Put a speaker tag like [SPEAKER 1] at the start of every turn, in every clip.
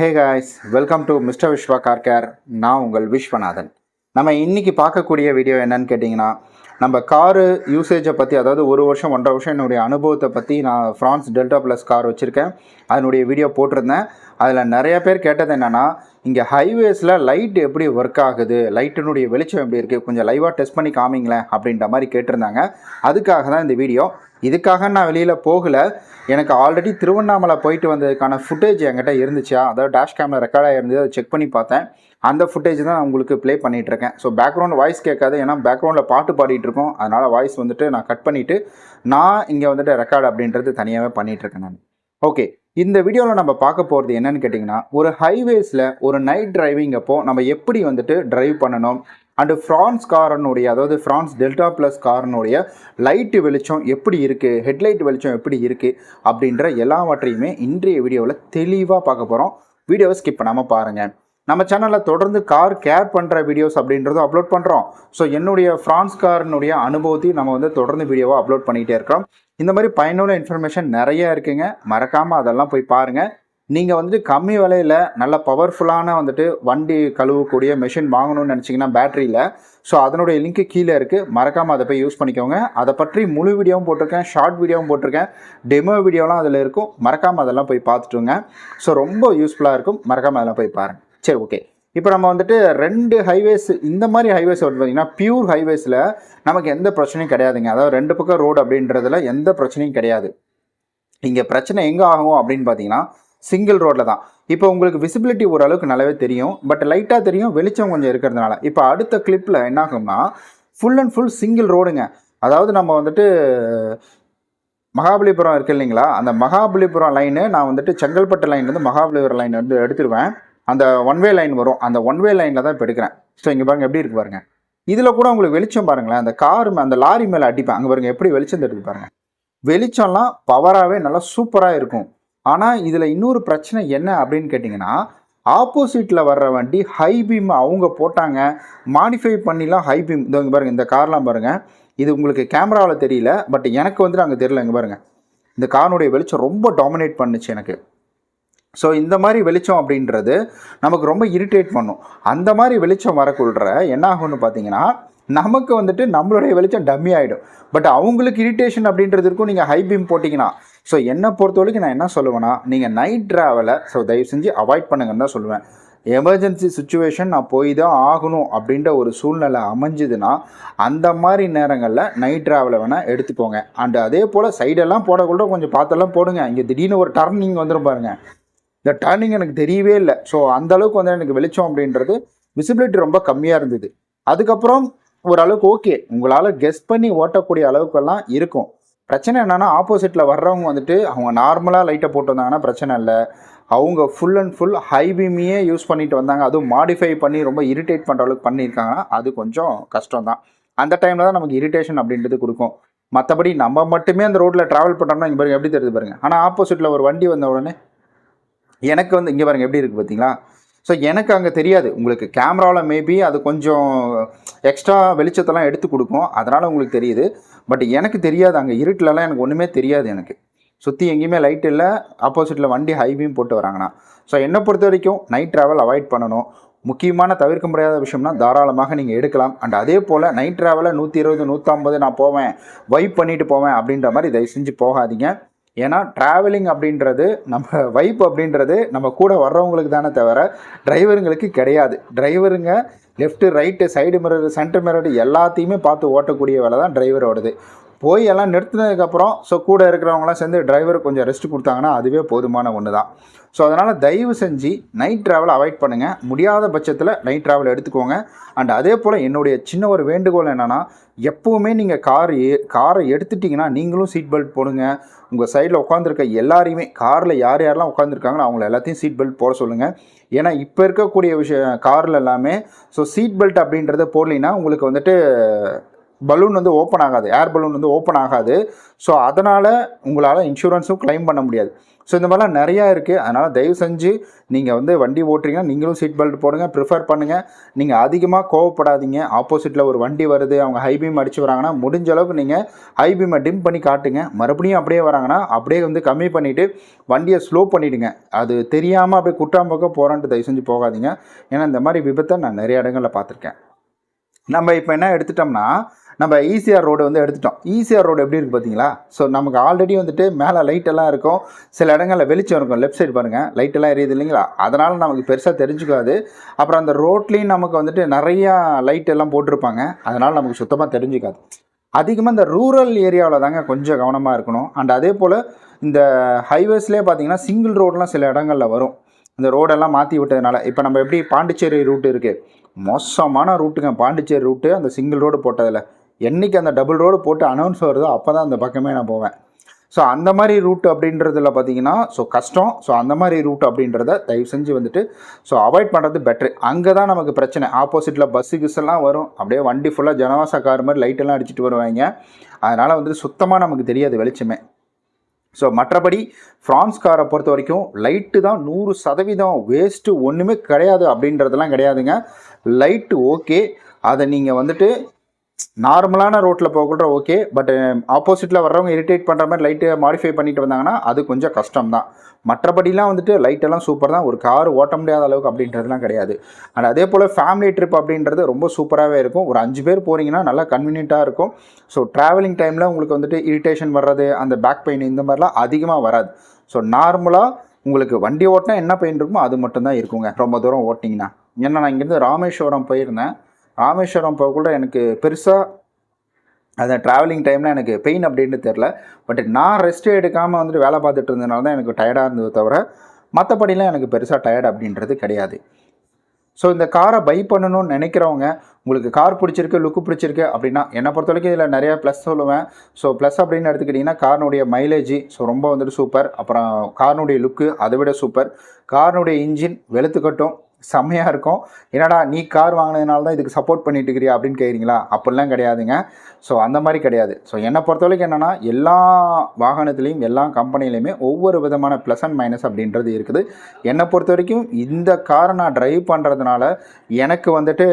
[SPEAKER 1] Hey guys welcome to mister Viswa car care நான் உங்கள் விஸ்வநாதன். நம்ம இன்றைக்கி பார்க்கக்கூடிய வீடியோ என்னன்னு கேட்டிங்கன்னா நம்ம காரு யூசேஜை பற்றி அதாவது ஒரு வருஷம் ஒன்றரை வருஷம் என்னுடைய அனுபவத்தை பற்றி நான் ஃப்ரான்ஸ் டெல்டா ப்ளஸ் கார் வச்சுருக்கேன். அதனுடைய வீடியோ போட்டிருந்தேன். அதில் நிறைய பேர் கேட்டது என்னென்னா இங்கே ஹைவேஸில் லைட் எப்படி ஒர்க் ஆகுது? லைட்டினுடைய வெளிச்சம் எப்படி இருக்குது கொஞ்சம் லைவாக டெஸ்ட் பண்ணி காமிங்களேன் அப்படின்ற மாதிரி கேட்டிருந்தாங்க. அதுக்காக தான் இந்த வீடியோ இதுக்காக நான் வெளியில் போகலை. எனக்கு ஆல்ரெடி திருவண்ணாமலை போயிட்டு வந்ததுக்கான ஃபுட்டேஜ் என்கிட்ட இருந்துச்சா. அதாவது டேஷ் கேமில் ரெக்கார்டாக இருந்தது அதை செக் பண்ணி பார்த்தேன். அந்த ஃபுட்டேஜ் தான் நான் உங்களுக்கு ப்ளே பண்ணிகிட்டு இருக்கேன். ஸோ பேக்ரவுண்ட் வாய்ஸ் கேட்காது. ஏன்னா பேக்ரவுண்டில் பாட்டு பாடிட்டுருக்கோம் அதனால் வாய்ஸ் வந்துட்டு நான் கட் பண்ணிவிட்டு நான் இங்கே வந்துட்டு ரெக்கார்டு அப்படின்றது தனியாகவே பண்ணிகிட்டு இருக்கேன் நான். ஓகே இந்த வீடியோவில் நம்ம பார்க்க போகிறது என்னன்னு கேட்டிங்கன்னா ஒரு ஹைவேஸில் ஒரு நைட் டிரைவிங் அப்போ நம்ம எப்படி வந்துட்டு டிரைவ் பண்ணணும்? அண்டு ஃப்ரான்ஸ் காரனுடைய அதாவது ஃப்ரான்ஸ் டெல்டா ப்ளஸ் காரனுடைய லைட்டு வெளிச்சம் எப்படி இருக்குது ஹெட்லைட் வெளிச்சம் எப்படி இருக்குது அப்படின்ற எல்லாவற்றையுமே இன்றைய வீடியோவில் தெளிவாக பார்க்க போகிறோம் வீடியோவை ஸ்கிப் பண்ணாமல் பாருங்கள் நம்ம சேனலில் தொடர்ந்து கார் கேர் பண்ணுற வீடியோஸ் அப்படின்றதும் அப்லோட் பண்ணுறோம் ஸோ என்னுடைய ஃப்ரான்ஸ் காரனுடைய அனுபவத்தையும் நம்ம வந்து தொடர்ந்து வீடியோவாக அப்லோட் பண்ணிகிட்டே இருக்கிறோம். இந்த மாதிரி பயனுள்ள இன்ஃபர்மேஷன் நிறைய இருக்குங்க. மறக்காமல் அதெல்லாம் போய் பாருங்கள் நீங்கள் வந்துட்டு கம்மி விலையில் நல்ல பவர்ஃபுல்லான வந்துட்டு வண்டி கழுவக்கூடிய மெஷின் வாங்கணும்னு நினச்சிங்கன்னா பேட்டரியில் ஸோ அதனுடைய லிங்க்கு கீழே இருக்குது மறக்காமல் அதை போய் யூஸ் பண்ணிக்கோங்க. அதை பற்றி முழு வீடியோவும் போட்டிருக்கேன். ஷார்ட் வீடியோவும் போட்டிருக்கேன். டெமோ வீடியோலாம் அதில் இருக்கும். மறக்காமல் அதெல்லாம் போய் பார்த்துட்டுங்க. ஸோ ரொம்ப யூஸ்ஃபுல்லாக இருக்கும். மறக்காமல் அதெல்லாம் போய் பாருங்கள் சரி ஓகே இப்போ நம்ம வந்துட்டு ரெண்டு ஹைவேஸ் இந்த மாதிரி ஹைவேஸ் வந்து பார்த்திங்கன்னா பியூர் ஹைவேஸில் நமக்கு எந்த பிரச்சனையும் கிடையாதுங்க. அதாவது ரெண்டு பக்கம் ரோடு அப்படின்றதுல எந்த பிரச்சனையும் கிடையாது. இங்கே பிரச்சனை எங்கே ஆகும் அப்படின்னு பார்த்தீங்கன்னா சிங்கிள் ரோட்டில் தான். இப்போ உங்களுக்கு விசிபிலிட்டி ஓரளவுக்கு நல்லாவே தெரியும். பட் லைட்டாக தெரியும் வெளிச்சம் கொஞ்சம் இருக்கிறதுனால. இப்போ அடுத்த கிளிப்பில் என்ன ஆகும்னா ஃபுல் அண்ட் ஃபுல் சிங்கிள் ரோடுங்க அதாவது நம்ம வந்துட்டு மகாபலிபுரம் இருக்கு இல்லைங்களா? அந்த மகாபலிபுரம் லைனு நான் வந்துட்டு செங்கல்பட்டு லைன்லேருந்து மகாபலிபுரம் லைன் வந்து எடுத்துருவேன். அந்த ஒன் வே லைன் வரும். அந்த ஒன் வே லைனில் தான் இப்போ எடுக்கிறேன். ஸோ இங்கே பாருங்க எப்படி இருக்கு பாருங்க. இதில் கூட உங்களுக்கு வெளிச்சம் பாருங்களேன். அந்த கார் அந்த லாரி மேலே அடிப்பேன். அங்கே பாருங்க எப்படி வெளிச்சம் தடுக்கு பாருங்க. வெளிச்சம்லாம் பவராகவே நல்லா சூப்பராக இருக்கும். ஆனால் இதில் இன்னொரு பிரச்சனை என்ன அப்படின்னு கேட்டிங்கன்னா ஆப்போசிட்டில் வர்ற வண்டி ஹை பீம் அவங்க போட்டாங்க. மாடிஃபை பண்ணிலாம் ஹை பீம் இதோ இங்கே பாருங்கள் இந்த கார்லாம் பாருங்கள் இது உங்களுக்கு கேமராவில் தெரியல பட் எனக்கு வந்துட்டு அங்கே தெரியல இங்கே பாருங்கள் இந்த காரனுடைய வெளிச்சம் ரொம்ப டாமினேட் பண்ணுச்சு எனக்கு. ஸோ இந்த மாதிரி வெளிச்சம் அப்படின்றது நமக்கு ரொம்ப இரிட்டேட் பண்ணும். அந்த மாதிரி வெளிச்சம் வரக்குள்ள என்ன ஆகும்னு பார்த்தீங்கன்னா நமக்கு வந்துட்டு நம்மளுடைய வெளிச்சம் டம்மி ஆகிடும் பட் அவங்களுக்கு இரிட்டேஷன் அப்படின்றது இருக்கும் நீங்கள் ஹை பீம் போட்டிங்கன்னா ஸோ என்னை பொறுத்த வரைக்கும் நான் என்ன சொல்லுவேன்னா நீங்கள் நைட் ட்ராவலை ஸோ தயவு செஞ்சு அவாய்ட் பண்ணுங்கன்னு தான் சொல்லுவேன். எமர்ஜென்சி சுச்சுவேஷன் நான் போய் தான் ஆகணும் அப்படின்ற ஒரு சூழ்நிலை அமைஞ்சுதுன்னா அந்த மாதிரி நேரங்களில் நைட் ட்ராவலை வேணால் எடுத்துக்கோங்க. அண்ட் அதே போல் சைடெல்லாம் போடக்கூட கொஞ்சம் பார்த்தெல்லாம் போடுங்க. இங்கே திடீர்னு ஒரு டர்னிங் வந்துடும் பாருங்கள் இந்த டர்னிங் எனக்கு தெரியவே இல்லை. ஸோ அந்த அளவுக்கு வந்து எனக்கு வெளிச்சம் அப்படின்றது விசிபிலிட்டி ரொம்ப கம்மியாக இருந்தது. அதுக்கப்புறம் ஓரளவுக்கு ஓகே உங்களால் கெஸ் பண்ணி ஓட்டக்கூடிய அளவுக்கெல்லாம் இருக்கும். பிரச்சனை என்னென்னா ஆப்போசிட்டில் வர்றவங்க வந்துட்டு அவங்க நார்மலாக லைட்டை போட்டு வந்தாங்கன்னா பிரச்சனை இல்லை. அவங்க ஃபுல் அண்ட் ஃபுல் ஹை பீமியே யூஸ் பண்ணிட்டு வந்தாங்க. அதுவும் மாடிஃபை பண்ணி ரொம்ப இரிட்டேட் பண்ணுற அளவுக்கு பண்ணியிருக்காங்கன்னா அது கொஞ்சம் கஷ்டம் தான். அந்த டைமில் தான் நமக்கு இரிட்டேஷன் அப்படின்றது கொடுக்கும். மற்றபடி நம்ம மட்டுமே அந்த ரோட்டில் ட்ராவல் பண்ணுறோம்னா இங்கே பாருங்க எப்படி தெரியுது பாருங்க. ஆனால் ஆப்போசிட்டில் ஒரு வண்டி வந்த உடனே எனக்கு வந்து இங்கே பாருங்க எப்படி இருக்குது பார்த்தீங்களா ஸோ எனக்கு அங்கே தெரியாது. உங்களுக்கு கேமராவில் மேபி அது கொஞ்சம் எக்ஸ்ட்ரா வெளிச்சத்தெல்லாம் எடுத்து கொடுக்கும். அதனால் உங்களுக்கு தெரியுது. பட் எனக்கு தெரியாது. அங்கே இருட்டிலலாம் எனக்கு ஒன்றுமே தெரியாது எனக்கு. சுற்றி எங்கேயுமே லைட் இல்லை. ஆப்போசிட்டில் வண்டி ஹைபீம் போட்டு வராங்கண்ணா. ஸோ என்னை பொறுத்த வரைக்கும் நைட் ட்ராவல் அவாய்ட் பண்ணணும். முக்கியமான தவிர்க்க முடியாத விஷயம்னா தாராளமாக நீங்கள் எடுக்கலாம். அண்ட் அதே போல் நைட் ட்ராவலில் நூற்றி இருபது நூற்றம்பது நான் போவேன். வைப் பண்ணிட்டு போவேன் அப்படின்ற மாதிரி தயவு செஞ்சு போகாதீங்க. ஏன்னா ட்ராவலிங் அப்படின்றது நம்ம வைப் அப்படின்றது நம்ம கூட வர்றவங்களுக்கு தானே தவிர டிரைவருங்களுக்கு கிடையாது. டிரைவருங்க left right side mirror centre mirror எல்லாத்தையுமே பார்த்து ஓட்டக்கூடிய வேலை தான் டிரைவரோடது போய் எல்லாம் நிறுத்தினதுக்கப்புறம் ஸோ கூட இருக்கிறவங்களாம் சேர்ந்து டிரைவருக்கு கொஞ்சம் ரெஸ்ட் கொடுத்தாங்கன்னா அதுவே போதுமான ஒன்று தான் ஸோ அதனால் தயவு செஞ்சு நைட் ட்ராவல் அவாய்ட் பண்ணுங்கள் முடியாத பட்சத்தில் நைட் ட்ராவல் எடுத்துக்கோங்க. அண்ட் அதே போல் என்னுடைய சின்ன ஒரு வேண்டுகோள் என்னென்னா எப்போவுமே நீங்கள் கார் காரை எடுத்துட்டிங்கன்னா நீங்களும் சீட் பெல்ட் போடுங்க. உங்கள் சைடில் உட்காந்துருக்க எல்லாரையுமே காரில் யார் யாரெல்லாம் உட்காந்துருக்காங்களோ அவங்கள எல்லாத்தையும் சீட் பெல்ட் போட சொல்லுங்கள் ஏன்னா இப்போ இருக்கக்கூடிய விஷயம் காரில் எல்லாமே ஸோ சீட் பெல்ட் அப்படின்றத போடலைன்னா உங்களுக்கு வந்துட்டு பலூன் வந்து ஓப்பன் ஆகாது. ஏர் பலூன் வந்து ஓப்பன் ஆகாது. ஸோ அதனால் உங்களால் இன்சூரன்ஸும் கிளைம் பண்ண முடியாது. ஸோ இந்த மாதிரிலாம் நிறையா இருக்குது அதனால் தயவு செஞ்சு நீங்கள் வந்து வண்டி ஓட்டுறீங்கன்னா நீங்களும் சீட் பெல்ட் போடுங்க. ப்ரிஃபர் பண்ணுங்கள் நீங்கள் அதிகமாக கோவப்படாதீங்க. ஆப்போசிட்டில் ஒரு வண்டி வருது அவங்க ஹை பீம் வராங்கன்னா முடிஞ்ச அளவுக்கு நீங்கள் ஹை பீமை டிம் பண்ணி காட்டுங்க. மறுபடியும் அப்படியே வராங்கன்னா அப்படியே வந்து கம்மி பண்ணிவிட்டு வண்டியை ஸ்லோ பண்ணிவிடுங்க அது தெரியாமல் அப்படியே குட்டாம்பக்கம் போகிறான்ட்டு தயவு செஞ்சு போகாதீங்க. ஏன்னா இந்த மாதிரி விபத்தை நான் நிறைய இடங்களில் பார்த்துருக்கேன். நம்ம இப்போ என்ன எடுத்துட்டோம்னா நம்ம ஈசிஆர் ரோடு வந்து எடுத்துட்டோம். ஈசிஆர் ரோடு எப்படி இருக்குது பார்த்தீங்களா? ஸோ நமக்கு ஆல்ரெடி வந்துட்டு மேலே லைட்டெல்லாம் இருக்கும். சில இடங்களில் வெளிச்சம் இருக்கும். லெஃப்ட் சைடு பாருங்கள் லைட்டெல்லாம் எரியுது இல்லைங்களா? அதனால் நமக்கு பெருசாக தெரிஞ்சுக்காது. அப்புறம் அந்த ரோட்லேயும் நமக்கு வந்துட்டு நிறையா லைட் எல்லாம் போட்டிருப்பாங்க. அதனால் நமக்கு சுத்தமாக தெரிஞ்சுக்காது. அதிகமாக இந்த ரூரல் ஏரியாவில் தாங்க கொஞ்சம் கவனமாக இருக்கணும். அண்ட் அதே போல் இந்த ஹைவேஸ்லேயே பார்த்தீங்கன்னா சிங்கிள் ரோடெலாம் சில இடங்களில் வரும். இந்த ரோடெல்லாம் மாற்றி விட்டதுனால இப்போ நம்ம எப்படி பாண்டிச்சேரி ரூட் இருக்குது மோசமான ரூட்டுங்க பாண்டிச்சேரி ரூட்டு அந்த சிங்கிள் ரோடு போட்டதில். என்றைக்கு அந்த டபுள் ரோடு போட்டு அனௌன்ஸ் வருதோ அப்போ தான் அந்த பக்கமே நான் போவேன். ஸோ அந்த மாதிரி ரூட் அப்படின்றதுல பார்த்தீங்கன்னா ஸோ கஷ்டம். ஸோ அந்த மாதிரி ரூட் அப்படின்றத தயவு செஞ்சு வந்துட்டு ஸோ அவாய்ட் பண்ணுறது பெட்ரு அங்கே தான் நமக்கு பிரச்சனை. ஆப்போசிட்டில் பஸ்ஸு கிஸ்ஸெல்லாம் வரும். அப்படியே வண்டி ஃபுல்லாக ஜனவாசா கார் மாதிரி லைட்டெல்லாம் அடிச்சுட்டு வருவாங்க. அதனால் வந்துட்டு சுத்தமாக நமக்கு தெரியாது வெளிச்சமே. ஸோ மற்றபடி ஃப்ரான்ஸ் காரை பொறுத்த வரைக்கும் லைட்டு தான் நூறு சதவீதம். வேஸ்ட்டு ஒன்றுமே கிடையாது அப்படின்றதெல்லாம் கிடையாதுங்க. லைட்டு ஓகே அதை நீங்கள் வந்துட்டு நார்மலான ரோட்டில் போகக்கூட ஓகே பட் ஆப்போசிட்டில் வர்றவங்க இரிட்டேட் பண்ணுற மாதிரி லைட்டை மாடிஃபை பண்ணிட்டு வந்தாங்கன்னா அது கொஞ்சம் கஷ்டம் தான் மற்றபடிலாம் வந்துட்டு லைட்டெல்லாம் சூப்பர் தான். ஒரு கார் ஓட்ட முடியாத அளவுக்கு அப்படின்றதுலாம் கிடையாது. அண்ட் அதே போல் ஃபேமிலி ட்ரிப் அப்படின்றது ரொம்ப சூப்பராகவே இருக்கும். ஒரு அஞ்சு பேர் போகிறீங்கன்னா நல்லா கன்வீனியண்ட்டாக இருக்கும். ஸோ ட்ராவலிங் டைமில் உங்களுக்கு வந்துட்டு இரிட்டேஷன் வர்றது அந்த பேக் பெயின் இந்த மாதிரிலாம் அதிகமாக வராது. ஸோ நார்மலாக உங்களுக்கு வண்டி ஓட்டினா என்ன பெயின் இருக்குமோ அது மட்டும்தான் இருக்குங்க. ரொம்ப தூரம் ஓட்டிங்கன்னா ஏன்னா நான் இங்கேருந்து ராமேஸ்வரம் போயிருந்தேன். ராமேஸ்வரம் போகக்கூட எனக்கு பெருசாக அந்த ட்ராவலிங் டைமில் எனக்கு பெயின் அப்படின்னு தெரில பட் நான் ரெஸ்ட் எடுக்காமல் வந்துட்டு வேலை பார்த்துட்டு இருந்ததுனால தான் எனக்கு டயர்டாக இருந்தது தவிர மற்றபடிலாம் எனக்கு பெருசாக டயர்ட் அப்படின்றது கிடையாது. ஸோ இந்த காரை பை பண்ணணும்னு நினைக்கிறவங்க உங்களுக்கு கார் பிடிச்சிருக்கு லுக்கு பிடிச்சிருக்கு அப்படின்னா என்னை பொறுத்த வரைக்கும் இதில் நிறையா ப்ளஸ் சொல்லுவேன். ஸோ ப்ளஸ் அப்படின்னு எடுத்துக்கிட்டிங்கன்னா காரினுடைய மைலேஜ் ஸோ ரொம்ப வந்துட்டு சூப்பர் அப்புறம் காரினுடைய லுக்கு அதை விட சூப்பர் காரினுடைய இன்ஜின் வெளுத்துக்கட்டும். செம்மையாக இருக்கும். என்னடா நீ கார் வாங்கினதுனால தான் இதுக்கு சப்போர்ட் பண்ணிட்டு இருக்கிறியா அப்படின்னு கேட்குறீங்களா அப்படிலாம் கிடையாதுங்க. ஸோ அந்த மாதிரி கிடையாது. ஸோ என்னை பொறுத்த வரைக்கும் என்னென்னா எல்லா வாகனத்துலேயும் எல்லா கம்பெனிலையுமே ஒவ்வொரு விதமான ப்ளஸ் அண்ட் மைனஸ் அப்படின்றது இருக்குது. என்னை பொறுத்த வரைக்கும் இந்த காரை நான் ட்ரைவ் பண்ணுறதுனால எனக்கு வந்துட்டு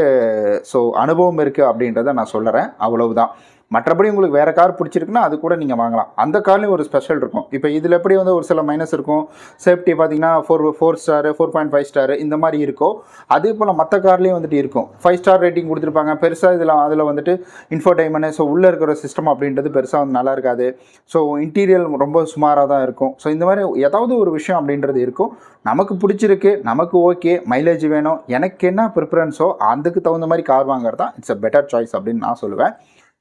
[SPEAKER 1] ஸோ அனுபவம் இருக்குது அப்படின்றத நான் சொல்லுறேன் அவ்வளவுதான். மற்றபடி உங்களுக்கு வேறு கார் பிடிச்சிருக்குன்னா அது கூட நீங்கள் வாங்கலாம். அந்த கார்லேயும் ஒரு ஸ்பெஷல் இருக்கும். இப்போ இதில் எப்படி வந்து ஒரு சில மைனஸ் இருக்கும்? சேஃப்டி பார்த்தீங்கன்னா four four star four point five star இந்த மாதிரி இருக்கும். அதே போல் மற்ற கார்லேயும் வந்துட்டு இருக்கும். ஃபைவ் ஸ்டார் ரேட்டிங் கொடுத்துருப்பாங்க. பெருசாக இதில் அதில் வந்துட்டு இன்ஃபோடைமெண்ட் ஸோ உள்ளே இருக்கிற சிஸ்டம் அப்படின்றது பெருசாக வந்து நல்லா இருக்காது. ஸோ இன்டீரியர் ரொம்ப சுமாராக தான் இருக்கும். ஸோ இந்த மாதிரி ஏதாவது ஒரு விஷயம் அப்படின்றது இருக்கும். நமக்கு பிடிச்சிருக்கு நமக்கு ஓகே மைலேஜ் வேணும். எனக்கு என்ன ப்ரிஃபரன்ஸோ அதுக்கு தகுந்த மாதிரி கார் வாங்குறது தான் இட்ஸ் அ பெட்டர் சாய்ஸ் அப்படின்னு நான் சொல்லுவேன்.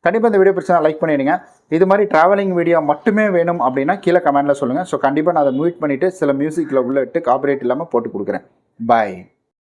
[SPEAKER 1] கண்டிப்பாக இந்த வீடியோ பிடிச்சா லைக் பண்ணிடுங்க. இது மாதிரி ட்ராவலிங் வீடியோ மட்டுமே வேணும் அப்படின்னா கீழே கமெண்ட்டில் சொல்லுங்கள் ஸோ கண்டிப்பாக நான் அதை மியூட் பண்ணிவிட்டு சில மியூசிக்கில் உள்ள விட்டு காப்பரேட் இல்லாமல் போட்டு கொடுக்குறேன். பாய்